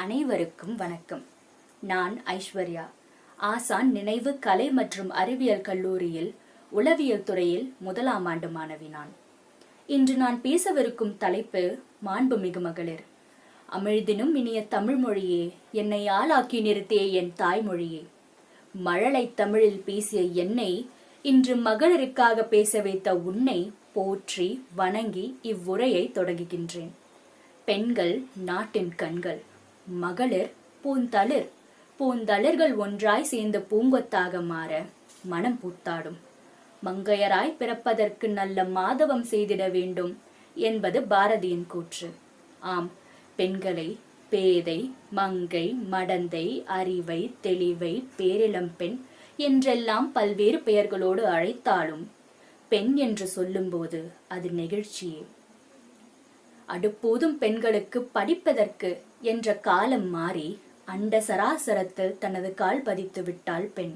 அனைவருக்கும் வணக்கம். நான் ஐஸ்வர்யா. ஆசான் நினைவு கலை மற்றும் அறிவியல் கல்லூரியில் உளவியல் துறையில் முதலாம் ஆண்டு மாணவி நான் இன்று நான் பேசவிருக்கும் தலைப்பு மாண்புமிகு மகளிர். அமிழ்தினும் இனிய தமிழ் மொழியே என்னை ஆளாக்கி நிறுத்திய என் தாய்மொழியே. மழலை தமிழில் பேசிய என்னை இன்று மகளிருக்காக பேச வைத்த உன்னை போற்றி வணங்கி இவ்வுரையை தொடங்குகின்றேன். பெண்கள் நாட்டின் கண்கள். மகளிர் பூந்தளிர். பூந்தளிர்கள் ஒன்றாய் சேர்ந்து பூங்கொத்தாக மாற மனம் பூத்தாடும். மங்கையராய் பிறப்பதற்கு நல்ல மாதவம் செய்திட வேண்டும் என்பது பாரதியின் கூற்று. ஆம் பெண்களை பேதை மங்கை மடந்தை அறிவை தெளிவை பேரிளம்பெண் என்றெல்லாம் பல்வேறு பெயர்களோடு அழைத்தாலும் பெண் என்று சொல்லும்போது அது நெகிழ்ச்சியே. அடுப்போதும் பெண்களுக்கு படிப்பதற்கு என்ற காலம் மாறி அண்ட சராசரத்தில் தனது கால் பதித்து விட்டாள் பெண்.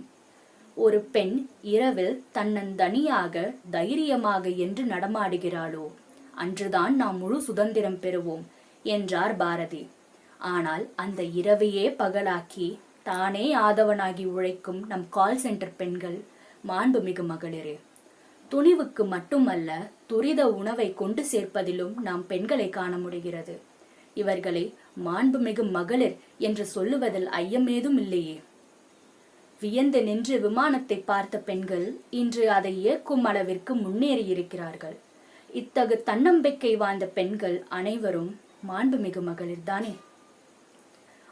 ஒரு பெண் இரவில் தன்னந்தனியாக தைரியமாக என்று நடமாடுகிறாளோ அன்றுதான் நாம் முழு சுதந்திரம் பெறுவோம் என்றார் பாரதி. ஆனால் அந்த இரவையே பகலாக்கி தானே ஆதவனாகி உழைக்கும் நம் கால் சென்டர் பெண்கள் மாண்புமிகு மகளிரே துணிவுக்கு மட்டுமல்ல துரித உணவை கொண்டு சேர்ப்பதிலும் நாம் பெண்களை காண முடிகிறது. இவர்களை மாண்புமிகு மகளிர் என்று சொல்லுவதில் ஐயமேதும் இல்லையே. வியந்து நின்று விமானத்தை பார்த்த பெண்கள் இன்று அதை இயக்கும் அளவிற்கு முன்னேறி இருக்கிறார்கள் இத்தகு தன்னம்பிக்கை வாழ்ந்த பெண்கள் அனைவரும் மாண்புமிகு மகளிர்தானே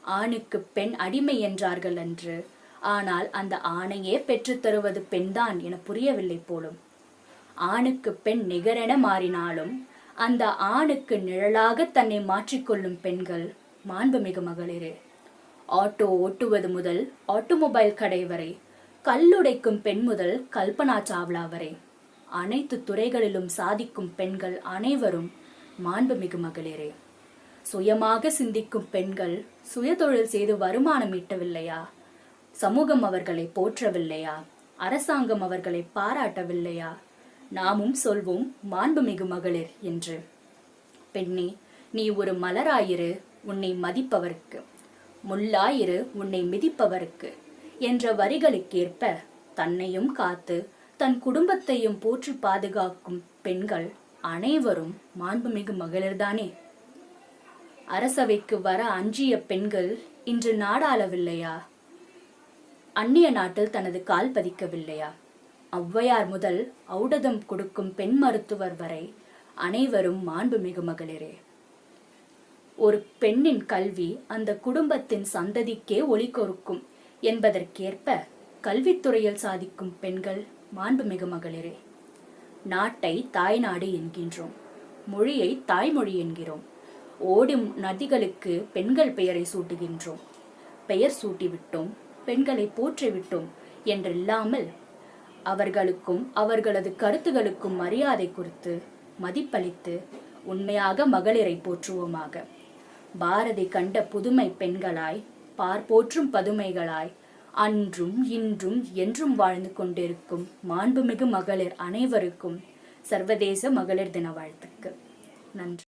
ஆணுக்கு பெண் அடிமை என்றார்கள் அன்று. ஆனால் அந்த ஆணையே பெற்றுத் தருவது பெண்தான் என புரியவில்லை போலும். ஆணுக்கு பெண் நிகரென மாறினாலும் அந்த ஆணுக்கு நிழலாக தன்னை மாற்றிக்கொள்ளும் பெண்கள் மாண்புமிகு மகளிரே. ஆட்டோ ஓட்டுவது முதல் ஆட்டோமொபைல் கடை வரை கல்லுடைக்கும் பெண் முதல் கல்பனா சாவ்லா வரை. அனைத்து துறைகளிலும் சாதிக்கும் பெண்கள் அனைவரும் மாண்புமிகு மகளிரே. சுயமாக சிந்திக்கும் பெண்கள் சுயதொழில் செய்து வருமானம் ஈட்டவில்லையா? சமூகம் அவர்களை போற்றவில்லையா? அரசாங்கம் அவர்களை பாராட்டவில்லையா? நாமும் சொல்வோம் மாண்புமிகு மகளிர் என்று. பெண்ணே நீ ஒரு மலராயிரு உன்னை மதிப்பவருக்கு. முள்ளாயிரு உன்னை மிதிப்பவருக்கு. என்ற வரிகளுக்கேற்ப தன்னையும் காத்து தன் குடும்பத்தையும் போற்றி பாதுகாக்கும் பெண்கள் அனைவரும் மாண்புமிகு மகளிர்தானே? அரசவைக்கு வர அஞ்சிய பெண்கள் இன்று நாடாளவில்லையா? அந்நிய நாட்டில் தனது கால் பதிக்கவில்லையா? ஔவையார் முதல் ஔடதம் கொடுக்கும் பெண் மருத்துவர் வரை அனைவரும் மாண்புமிகு மகளிரே. ஒரு பெண்ணின் கல்வி அந்த குடும்பத்தின் சந்ததிக்கே ஒளி கொடுக்கும் என்பதற்கேற்ப கல்வித்துறையில் சாதிக்கும் பெண்கள் மாண்புமிகு மகளிரே. நாட்டை தாய்நாடு என்கின்றோம் மொழியை தாய்மொழி என்கிறோம் ஓடும் நதிகளுக்கு பெண்கள் பெயரை சூட்டுகின்றோம் பெயர் சூட்டிவிட்டோம் பெண்களை போற்றிவிட்டோம் என்றில்லாமல் அவர்களுக்கும் அவர்களது கருத்துகளுக்கும் மரியாதை கொடுத்து மதிப்பளித்து உண்மையாக மகளிரை போற்றுவோமாக. பாரதி கண்ட புதுமை பெண்களாய் பார்ப்போற்றும் பதுமைகளாய் அன்றும் இன்றும் என்றும் வாழ்ந்து கொண்டிருக்கும் மாண்புமிகு மகளிர் அனைவருக்கும் சர்வதேச மகளிர் தின வாழ்த்துக்கு நன்றி.